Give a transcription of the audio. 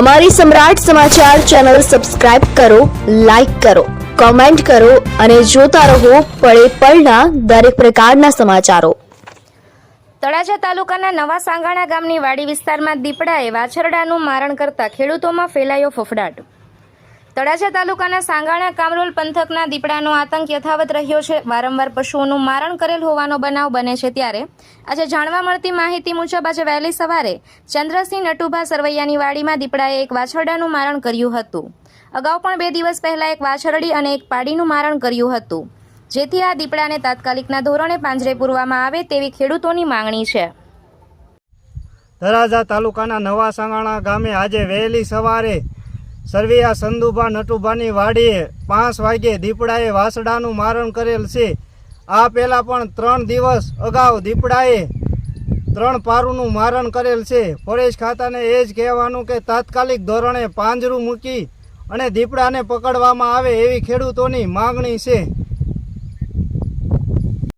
અમારી Samrat Samachar channel subscribe કરો, like કરો, કોમેન્ટ કરો અને જોતા રહો પળે પળના દરેક પ્રકારના સમાચારો. તળાજા તાલુકાના નવા સાંગાણા ગામની વાડી વિસ્તારમાં દીપડાએ વાછરડાનું મારણ કરતા ખેડૂતોમાં ફેલાયો ફફડાટ. તળાજા તાલુકાના સાંગાણા કામરોલ પંથકના દીપડાનો આતંક યથાવત રહ્યો છે. વારંવાર પશુઓનું મારણ કરેલ હોવાનો બનાવ બને છે ત્યારે આજે જાણવા મળતી માહિતી મુજબ આજે વહેલી સવારે ચંદ્રસિંહ નટુભા સરવૈયાની વાડીમાં દીપડાએ એક વાછરડાનું મારણ કર્યું હતું. અગાઉ પણ બે દિવસ પહેલા એક વાછરડી અને એક પાડીનું મારણ કર્યું હતું. જેથી આ દીપડાને તાત્કાલિકના ધોરણે પાંજરે પૂરવામાં આવે તેવી ખેડૂતોની માંગણી છે. ધરાજા તાલુકાના નવા સાંગાણા ગામે આજે વહેલી સવારે સરવૈયા સંદુભા નટુભાની વાડીએ પાંચ વાગ્યે દીપડાએ વાસડાનું મારણ કરેલ છે. આ પહેલાં પણ ત્રણ દિવસ અગાઉ દીપડાએ ત્રણ પારુનું મારણ કરેલ છે. ફોરેસ્ટ ખાતાને એ જ કહેવાનું કે તાત્કાલિક ધોરણે પાંજરું મૂકી અને દીપડાને પકડવામાં આવે એવી ખેડૂતોની માગણી છે.